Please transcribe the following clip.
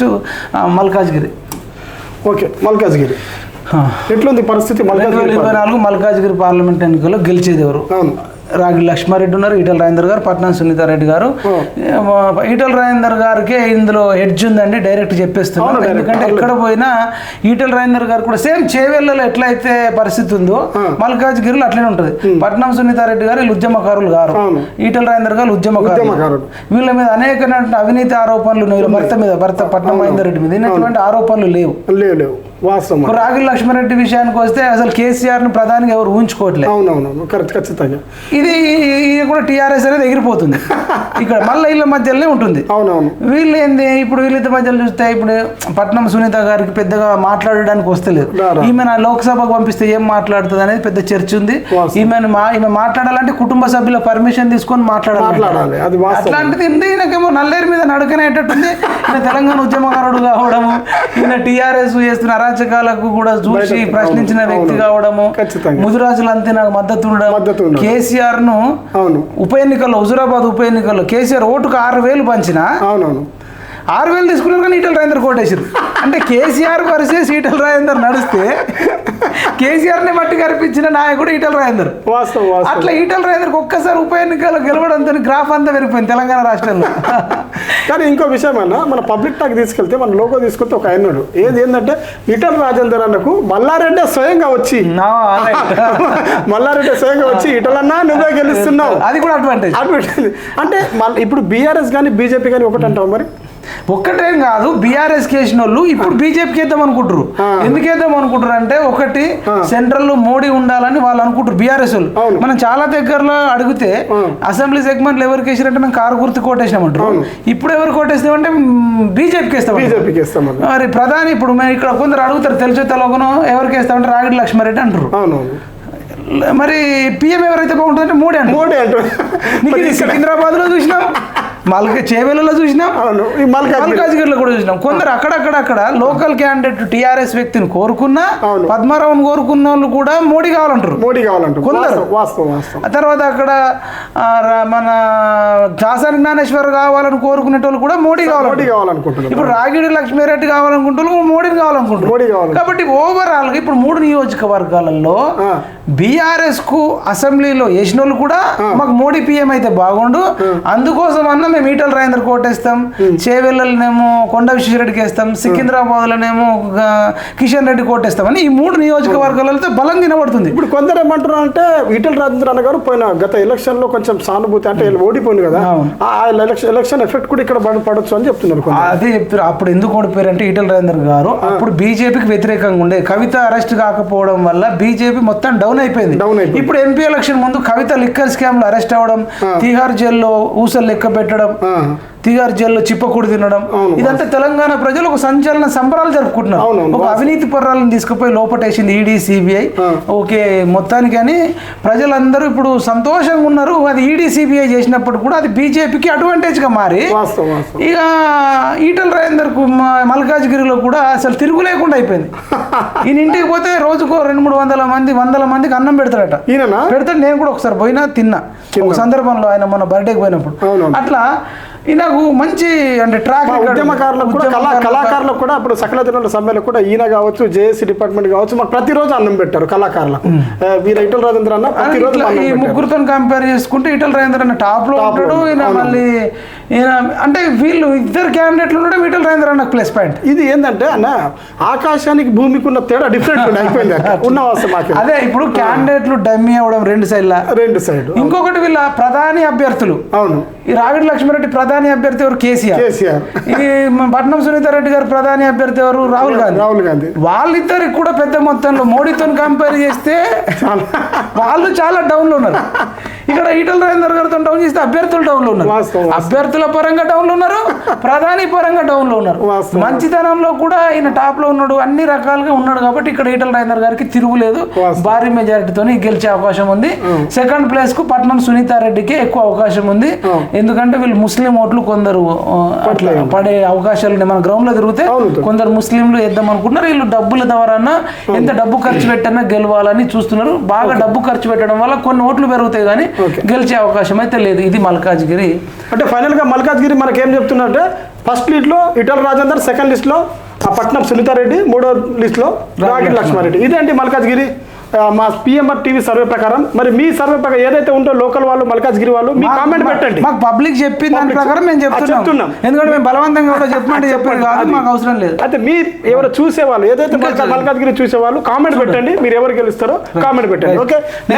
Next Malkajgiri. Okay Malkajgiri. ఎట్లుంది పరిస్థితి రెండు వేల మల్కాజ్గిరి ఇరవై నాలుగు మల్కాజ్గిరి పార్లమెంట్ ఎన్నికల్లో గెలిచేది ఎవరు? అవును. రాగి లక్ష్మారెడ్డి ఉన్నారు ఈటల రాజేందర్ గారు పట్నం సునీతారెడ్డి గారు. ఈటల రాజేందర్ గారికి ఇందులో హెడ్జ్ ఉందండి డైరెక్ట్ చెప్పేస్తున్నాం అవును, direct. ఎందుకంటే ఎక్కడ పోయినా ఈటల రాజేందర్ గారు కూడా సేమ్ చేవెళ్ళలో ఎట్లయితే పరిస్థితి ఉందో మల్కాజ్గిరిలో అట్లనే ఉంటుంది. పట్నం సునీతారెడ్డి గారు వీళ్ళు ఉద్యమకారులు గారు. ఈటల రాజేందర్ గారు ఉద్యమకారులు. వీళ్ళ మీద అనేకమైన అవినీతి ఆరోపణలు భర్త మీద భర్త పట్నం మహేందర్ రెడ్డి మీద. ఇటువంటి ఆరోపణలు లేవు. లేవు లేవు. వాస్తవం ఇప్పుడు రాగి లక్ష్మారెడ్డి విషయానికి వస్తే అసలు కేసీఆర్ని ప్రధానిగా ఎవరు ఊహించుకోవట్లేదు. అవునవును కరెక్ట్ ఖచ్చితంగా. ఇది ఇది కూడా టీఆర్ఎస్ అనేది ఎగిరిపోతుంది. ఇక్కడ మళ్ళీ వీళ్ళ మధ్యలోనే ఉంటుంది. అవునవును. వీళ్ళు ఏంది? ఇప్పుడు వీళ్ళిద్దరి మధ్యలో చూస్తే ఇప్పుడు పట్నం సునీత గారికి పెద్దగా మాట్లాడడానికి వస్తలేదు. ఈమె నా లోక్సభకు పంపిస్తే ఏం మాట్లాడుతుంది అనేది పెద్ద చర్చ ఉంది. వాస్తవం. ఈమెను మా ఈమె మాట్లాడాలంటే కుటుంబ సభ్యుల పర్మిషన్ తీసుకొని మాట్లాడాలి. మాట్లాడాలి అది వాస్తవం. అట్లాంటిది ఉంది ఈయనకేమో నల్లేరు మీద నడకనేటట్టుంది. తెలంగాణ ఉద్యమకారుడు కావడము. ఈయన టీఆర్ఎస్ చేస్తున్న అరాచకాలకు కూడా చూసి ప్రశ్నించిన వ్యక్తి. కావడము. ముదిరాజులు అంతే నాకు మద్దతు ఉండడం. కేసీఆర్ను అవును ఉప ఎన్నికల్లో హుజురాబాద్ ఉప ఎన్నికల్లో కేసీఆర్ ఓటుకు ఆరు వేలు పంచిన అవునవును ఆరు వేలు తీసుకున్నారు కానీ ఈటల రాజేందర్ కోటేశారు అంటే కేసీఆర్ వర్సెస్ ఈటల రాజేందర్ నడిస్తే కేసీఆర్ని మట్టి కనిపించిన నాయకుడు ఈటల రాజేందర్. వాస్తవం వాస్తవం. అట్లా ఈటల రాజేందర్కి ఒక్కసారి ఉప ఎన్నికల్లో గెలవడంతో గ్రాఫ్ అంతా పెరిగిపోయింది తెలంగాణ రాష్ట్రంలో. కానీ ఇంకో విషయం అన్న మన పబ్లిక్ టాక్ తీసుకెళ్తే మన లోగో తీసుకెళ్తే ఒక ఆయనడు. ఏది ఏంటంటే ఇటల్ రాజేందర్ అన్నకు మల్లారెడ్డి స్వయంగా వచ్చి. నా. మల్లారెడ్డి స్వయంగా వచ్చి ఇటలన్నా నువ్వే గెలుస్తున్నావు. అది కూడా అడ్వాంటేజ్ అటువంటి అంటే ఇప్పుడు బీఆర్ఎస్ కానీ బీజేపీ కానీ ఒకటి అంటావు మరి? ఒక్కటేం కాదు బీఆర్ఎస్ కేసిన వాళ్ళు ఇప్పుడు బీజేపీకి వేద్దాం అనుకుంటారు. ఎందుకు వేద్దాం అనుకుంటారు అంటే ఒకటి సెంట్రల్లో మోడీ ఉండాలని వాళ్ళు అనుకుంటారు బీఆర్ఎస్ వాళ్ళు. మనం చాలా దగ్గరలో అడిగితే అసెంబ్లీ సెగ్మెంట్లు ఎవరికి వేసారంటే మేము కారు గుర్తు కోటేసినామంటారు ఇప్పుడు ఎవరు కోటేస్తామంటే బీజేపీకి వేస్తాం మరి ప్రధాని ఇప్పుడు మేము ఇక్కడ కొందరు అడుగుతారు తెలుసు తెలవకను ఎవరికి వేస్తామంటే రాగిడి లక్ష్మారెడ్డి అంటారు మరి పిఎం ఎవరైతే బాగుంటుందంటే మోడీ అంటారు మోడీ అంటూ నీకు ఇది సికింద్రాబాద్లో చూసినాం మల్క చేవెలలో చూసినాం? అవును ఈ మల్కాజ్గిరి మల్కాజ్గిరిలో కూడా చూసినాం. కొందరు అక్కడక్కడక్కడ లోకల్ క్యాండిడేట్ టిఆర్ఎస్ వ్యక్తిని కోరుకున్నా అవును. పద్మారావుని కోరుకున్న వాళ్ళు కూడా మోడీ కావాలంటారు. మోడీ కావాలంటూ కొందరు. వాస్తవం, వాస్తవం వాస్తవం. ఆ తర్వాత అక్కడ ఆ, ర- మన దాసాని జ్ఞానేశ్వర్ కావాలని కోరుకునేటోళ్ళు కూడా మోడీ మోడీ కావాలంటారు. కావాలనుకుంటున్నాను ఇప్పుడు రాగిడి లక్ష్మీరెడ్డి కావాలనుకుంటారు మోడీని కావాలనుకుంటారు మోడీ కావాలి కాబట్టి ఓవరాల్గా ఇప్పుడు మూడు నియోజకవర్గాలలో ఆ. బీఆర్ఎస్కు అసెంబ్లీలో వేసిన వాళ్ళు కూడా మాకు మోడీ పీఎం అయితే బాగుండు. అందుకోసం అన్న మేము ఈటల రాజేందర్ కోటేస్తాం చేవెళ్ళనేమో కొండ విశ్వేశ్వరరెడ్డికి వేస్తాం సికింద్రాబాద్ లోనేమో కిషన్ రెడ్డి కోటేస్తాం అని ఈ మూడు నియోజకవర్గాలతో బలం వినబడుతుంది. ఇప్పుడు కొందరు ఏమంటారు అంటే ఈటల రాజేంద్ర అన్న గారు పోయిన గత ఎలక్షన్లో కొంచెం సానుభూతి అంటే ఓడిపోయింది కదా. ఆ ఎలక్షన్ ఎలక్షన్ ఎఫెక్ట్ కూడా ఇక్కడ పడ- పడొచ్చు అని చెప్తున్నారు. అదే చెప్తారు అప్పుడు ఎందుకు ఓడిపోయారంటే ఈటల రాజేందర్ గారు అప్పుడు బీజేపీకి వ్యతిరేకంగా ఉండే కవిత అరెస్ట్ కాకపోవడం వల్ల బీజేపీ మొత్తం డౌన్ అయిపోయింది. ఇప్పుడు ఎంపీ ఎలక్షన్ ముందు కవిత లిక్కర్ స్కామ్లో అరెస్ట్ అవ్వడం తిహార్ జైల్లో ఊసలు లెక్క పెట్టడం ఆ, తిహార్ జైల్లో చిప్పకూడు తినడం. ఇదంతా తెలంగాణ ప్రజలు ఒక సంచలన సంబరాలు జరుపుకుంటున్నారు. ఒక అవినీతి పర్రాలను తీసుకుపోయి లోపటేసింది ఈడీ సిబిఐ. ఓకే మొత్తానికి అని ప్రజలందరూ ఇప్పుడు సంతోషంగా ఉన్నారు. అది ఈడీ సిబిఐ చేసినప్పుడు కూడా అది బీజేపీకి అడ్వాంటేజ్గా మారి ఇక ఈటల రాజేందర్కు మ- మల్కాజ్గిరిలో కూడా అసలు తిరుగు లేకుండా అయిపోయింది. ఈయన ఇంటికి పోతే రోజుకో రెండు మూడు వందల మంది వందల మందికి అన్నం పెడతాడట. పెడతాడు నేను కూడా ఒకసారి పోయినా తిన్నా. ఒక సందర్భంలో ఆయన మొన్న బర్త్డేకి పోయినప్పుడు. అట్లా ఈయనకు మంచి అంటే ట్రాక్ ఉద్యమకారులకు కూడా కళా కళాకారులకు కూడా అప్పుడు సకల దినాల సమ్మెలకు కూడా ఈయన కావచ్చు జేఏసీ డిపార్ట్మెంట్ కావచ్చు మాకు ప్రతిరోజు అన్నం పెట్టారు కళాకారులకు. వీర ఇటల రాజేంద్ర అన్న ప్రతిరోజు ఇట్లా ఈ ముగ్గురుతో కంపేర్ చేసుకుంటే ఈటల రాజేందర్ అన్న టాప్లో Top లో ఉంటాడు ఈయన. మళ్ళీ ఈయన అంటే వీళ్ళు ఇద్దరు క్యాండిడేట్లు ఉండడం ఈటల రాజేందర్ అన్న ప్లస్ పాయింట్ ఇది ఏంటంటే అన్న ఆకాశానికి భూమికి ఉన్న తేడా డిఫరెంట్ అయిపోయింది. ఉన్న వాస్తవం మాకు అదే ఇప్పుడు క్యాండిడేట్లు డమ్మీ అవ్వడం రెండు సైడ్ల రెండు సైడ్ ఇంకొకటి వీళ్ళ ప్రధాని అభ్యర్థులు. అవును. ఈ రావిడి లక్ష్మారెడ్డి ప్రధాని అభ్యర్థి ఎవరు? కేసీఆర్. కేసీఆర్. ఈ పట్నం సునీతారెడ్డి గారు ప్రధాని అభ్యర్థి ఎవరు? రాహుల్ గాంధీ. రాహుల్ గాంధీ. వాళ్ళిద్దరికి కూడా పెద్ద మొత్తంలో మోడీతో కంపేర్ చేస్తే వాళ్ళు చాలా డౌన్లో ఉన్నారు. ఇక్కడ ఈటల రాజేందర్ గారితో డౌన్ చేస్తే అభ్యర్థులు డౌన్లో ఉన్నారు. అభ్యర్థుల పరంగా డౌన్లో ఉన్నారు ప్రధాని పరంగా డౌన్లో ఉన్నారు. మంచితనంలో కూడా ఈయన టాప్లో ఉన్నాడు అన్ని రకాలుగా ఉన్నాడు కాబట్టి ఇక్కడ ఈటల రాజేందర్ గారికి తిరుగులేదు. భారీ మెజారిటీతో గెలిచే అవకాశం ఉంది. సెకండ్ ప్లేస్కు పట్నం సునీతారెడ్డికి ఎక్కువ అవకాశం ఉంది. ఎందుకంటే వీళ్ళు ముస్లిం ఓట్లు కొందరు అట్లా పడే అవకాశాలు మన గ్రౌండ్లో తిరిగితే. కొందరు ముస్లింలు వేద్దాం అనుకుంటున్నారు. వీళ్ళు డబ్బుల ద్వారా ఎంత డబ్బు ఖర్చు పెట్టన్నా గెలవాలని చూస్తున్నారు. బాగా డబ్బు ఖర్చు పెట్టడం వల్ల కొన్ని ఓట్లు పెరుగుతాయి కానీ. గెలిచే అవకాశం అయితే లేదు. ఇది మల్కాజ్గిరి. అంటే ఫైనల్గా మల్కాజ్గిరి మనకి ఏం చెప్తున్నారంటే ఫస్ట్ లిస్ట్లో ఇటల్ రాజేందర్ సెకండ్ లిస్ట్లో ఆ పట్నం సునీతారెడ్డి మూడో లిస్ట్లో రాగిడి లక్ష్మారెడ్డి. ఇదేంటి మల్కాజ్గిరి? మా పిఎంఆర్ టీవీ సర్వే ప్రకారం. మరి మీ సర్వే ప్రకారం ఏదైతే ఉంటో లోకల్ వాళ్ళు మల్కాజ్గిరి వాళ్ళు మీ కామెంట్ పెట్టండి. మాకు పబ్లిక్ చెప్పిన దాని ప్రకారం మేము చెప్తున్నాం. ఎందుకంటే మేము బలవంతంగా కూడా చెప్పమంటే చెప్పేది చెప్పండి. కాదు. మాకు అవసరం లేదు. అయితే మీ ఎవరు చూసేవాళ్ళు ఏదైతే మల్కా- మల్కాజ్గిరి చూసేవాళ్ళు కామెంట్ పెట్టండి. మీరు ఎవరు గెలుస్తారో కామెంట్ పెట్టండి. ఓకే?